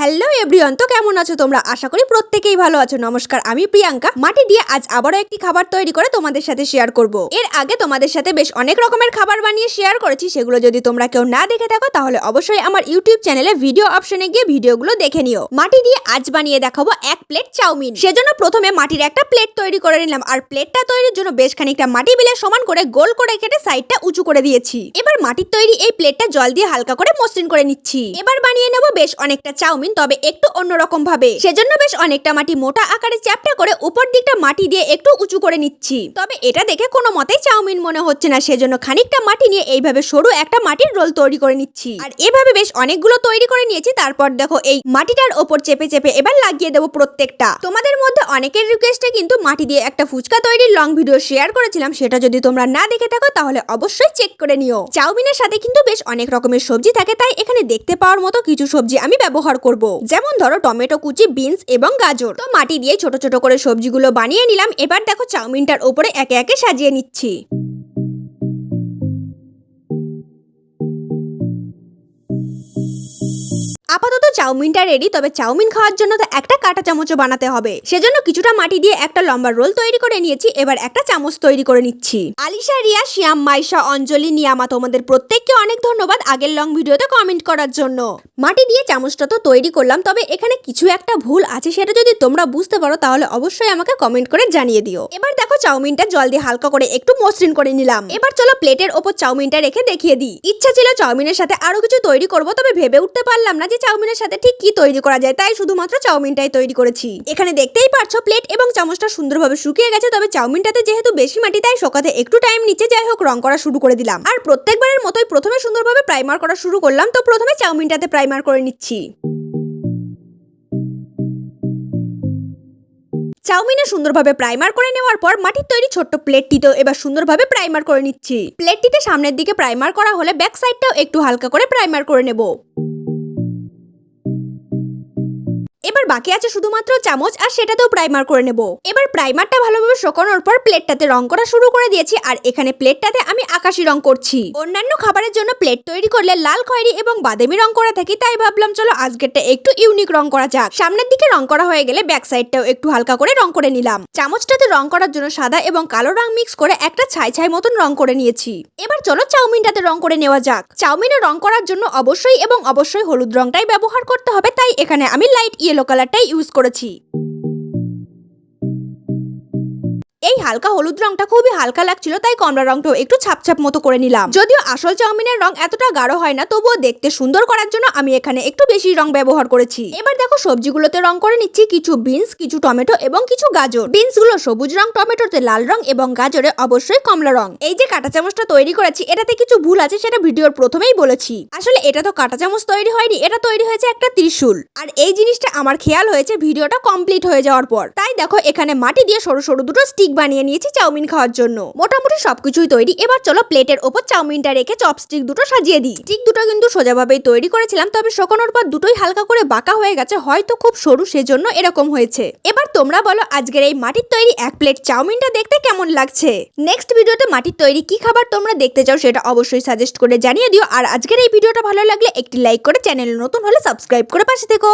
Hello everyone তো কেমন আছো তোমরা? আশা করি প্রত্যেকেই ভালো আছো। নমস্কার, আমি প্রিয়াঙ্কা। মাটি দিয়ে আজ আবারও একটি খাবার তৈরি করে তোমাদের সাথে শেয়ার করব। এর আগে তোমাদের সাথে বেশ অনেক রকমের খাবার বানিয়ে শেয়ার করেছি, সেগুলো যদি তোমরা কেউ না দেখে থাকো, তাহলে অবশ্যই আমার ইউটিউব চ্যানেলে ভিডিও অপশনে গিয়ে ভিডিওগুলো দেখে নিও। মাটি দিয়ে আজ বানিয়ে দেখাবো এক প্লেট চাউমিন। সেজন্য প্রথমে মাটির একটা প্লেট তৈরি করে নিলাম, আর প্লেটটা তৈরির জন্য বেশ খানিকটা মাটি বিলে সমান করে গোল করে কেটে সাইডটা উঁচু করে দিয়েছি। এবার মাটির তৈরি এই প্লেটটা জল দিয়ে হালকা করে মসৃণ করে নিচ্ছি। এবার বানিয়ে নেব বেশ অনেকটা চাউমিন তবে একটু অন্যরকম ভাবে সেজন্য বেশ অনেকটা মাটি মোটা আকারে চ্যাপটা করে উপর দিকটা মাটি দিয়ে একটু উঁচু করে নিচ্ছি। তবে এটা দেখে কোনো মতেই চাউমিন মনে হচ্ছে না, সেজন্য খানিকটা মাটি নিয়ে এইভাবে সরু একটা মাটির রোল তৈরি করে নিচ্ছি। আর এভাবে বেশ অনেকগুলো তৈরি করে নিয়েছি, তারপর দেখো এই মাটিটার ওপর চেপে চেপে এবার লাগিয়ে দেবো প্রত্যেকটা। তোমাদের মধ্যে অনেকের রিকোয়েস্টে কিন্তু মাটি দিয়ে একটা ফুচকা তৈরির লং ভিডিও শেয়ার করেছিলাম, সেটা যদি তোমরা না দেখে থাকো, তাহলে অবশ্যই চেক করে নিও। চাউমিনের সাথে কিন্তু বেশ অনেক রকমের সবজি থাকে, তাই এখানে দেখতে পাওয়ার মতো কিছু সবজি আমি ব্যবহার করব। যেমন ধরো টমেটো, কুচি, বিনস এবং গাজর। তো মাটি দিয়ে ছোট ছোট করে সবজিগুলো বানিয়ে নিলাম। এবার দেখো চাউমিনটার ওপরে একে একে সাজিয়ে নিচ্ছি। চাউমিনটা রেডি তবে চাউমিন খাওয়ার জন্য তো একটা কাঁটা চামচও বানাতে হবে। সেজন্য কিছুটা মাটি দিয়ে একটা লম্বা রোল তৈরি করে নিয়েছি, এবার একটা চামচ তৈরি করে নিচ্ছি। আলিশা, রিয়া, শিয়াম, মাইশা, অঞ্জলি, নিয়ামা, তোমাদের প্রত্যেককে অনেক ধন্যবাদ আগের লং ভিডিওতে কমেন্ট করার জন্য। মাটি দিয়ে চামচটা তো তৈরি করলাম, তবে এখানে কিছু একটা ভুল আছে, সেটা যদি তোমরা বুঝতে পারো, তাহলে অবশ্যই আমাকে কমেন্ট করে জানিয়ে দিও। এবার দেখো চাউমিনটা জল দিয়ে হালকা করে একটু মসৃণ করে নিলাম। এবার চলো প্লেটের ওপর চাউমিনটা রেখে দেখিয়ে দিই। ইচ্ছা ছিল চাউমিনের সাথে আরও কিছু তৈরি করব, তবে ভেবে উঠতে পারলাম না যে চাউমিনের সাথে ঠিক কি তৈরি করা যায় তাই শুধুমাত্র চাউমিনটাই তৈরি করেছি। এখানে দেখতেই পারছ প্লেট এবং চামচটা সুন্দরভাবে শুকিয়ে গেছে, তবে চাউমিনটাতে যেহেতু বেশি মাটি তাই শোকাতে একটু টাইম নিচে যাই হোক রং করা শুরু করে দিলাম। আর প্রত্যেকবারের মতোই প্রথমে সুন্দরভাবে প্রাইমার করা শুরু করলাম, তো প্রথমে চাউমিনটাতে প্রাইমার করে নিচ্ছি। চাউমিনে সুন্দরভাবে প্রাইমার করে নেওয়ার পর মাটির তৈরি ছোট্ট প্লেটটিতেও এবার সুন্দরভাবে প্রাইমার করে নিচ্ছি। প্লেটটিতে সামনের দিকে প্রাইমার করা হলে ব্যাক সাইডটাও একটু হালকা করে প্রাইমার করে নেব। এবার বাকি আছে শুধুমাত্র চামচ আর সেটাতেও প্রাইমার করে নেব। এবার প্রাইমারটা ভালোভাবে শোকানোর পর প্লেটটাতে রং করা শুরু করে দিয়েছি আর এখানে প্লেটটাতে আমি আকাশি রং করছি। অন্যান্য খাবারের জন্য প্লেট তৈরি করলে লাল খয়েরি এবং বাদামি রং করা থাকি, তাই ভাবলাম চলো আজকেরটা একটু ইউনিক রং করা যাক। সামনের দিকে রং করা হয়ে গেলে ব্যাক সাইডটাও একটু হালকা করে রং করে নিলাম। চামচটাতে রং করার জন্য সাদা এবং কালো রং মিক্স করে একটা ছাই ছাই মতন রং করে নিয়েছি। এবার চলো চাউমিনটাতে রং করে নেওয়া যাক। চাউমিনে রং করার জন্য অবশ্যই এবং অবশ্যই হলুদ রংটাই ব্যবহার করতে হবে, তাই এখানে আমি লাইট ইয়েলো কালারটাই ইউজ করেছি। হালকা হলুদ রংটা খুবই হালকা লাগছিল, তাই কমলা রংটাও একটু ছাপছাপ মতো করে নিলাম। যদিও আসল চাউমিনের রং এতটা গাঢ় হয় না, তবুও দেখতে সুন্দর করার জন্য আমি এখানে একটু বেশি রং ব্যবহার করেছি। এবার দেখো সবজিগুলোতে রং করে নিচ্ছি কিছু বিনস, কিছু টমেটো এবং কিছু গাজর। বিনসগুলো সবুজ রং, টমেটোতে লাল রং এবং গাজরে অবশ্যই কমলা রং। এই যে কাঁটা চামচটা তৈরি করেছি, এটাতে কিছু ভুল আছে সেটা ভিডিওর প্রথমেই বলেছি। আসলে এটা তো কাঁটা চামচ তৈরি হয়নি, এটা তৈরি হয়েছে একটা ত্রিশূল। আর এই জিনিসটা আমার খেয়াল হয়েছে ভিডিওটা কমপ্লিট হয়ে যাওয়ার পর। তাই দেখো এখানে মাটি দিয়ে সরু সরু দুটো স্টিক বানিয়ে নিয়েছি চাউমিন খাওয়ার জন্য। মোটামুটি সবকিছুই তৈরি। এবার চলো প্লেটের ওপর চাউমিনটা রেখে চপস্টিক দুটো সাজিয়ে দিই। স্টিক দুটো কিন্তু সোজাভাবেই তৈরি করেছিলাম, তবে শোকানোর পর দুটোই হালকা করে বাঁকা হয়ে গেছে, হয়তো খুব সরু সেজন্য এরকম হয়েছে। এবার তোমরা বলো আজকের এই মাটির তৈরি এক প্লেট চাউমিনটা দেখতে কেমন লাগছে? নেক্সট ভিডিওতে মাটির তৈরি কি খাবার তোমরা দেখতে চাও সেটা অবশ্যই সাজেস্ট করে জানিয়ে দিও। আর আজকের এই ভিডিওটা ভালো লাগলে একটি লাইক করে চ্যানেলে নতুন হলে সাবস্ক্রাইব করে পাশে থেকো।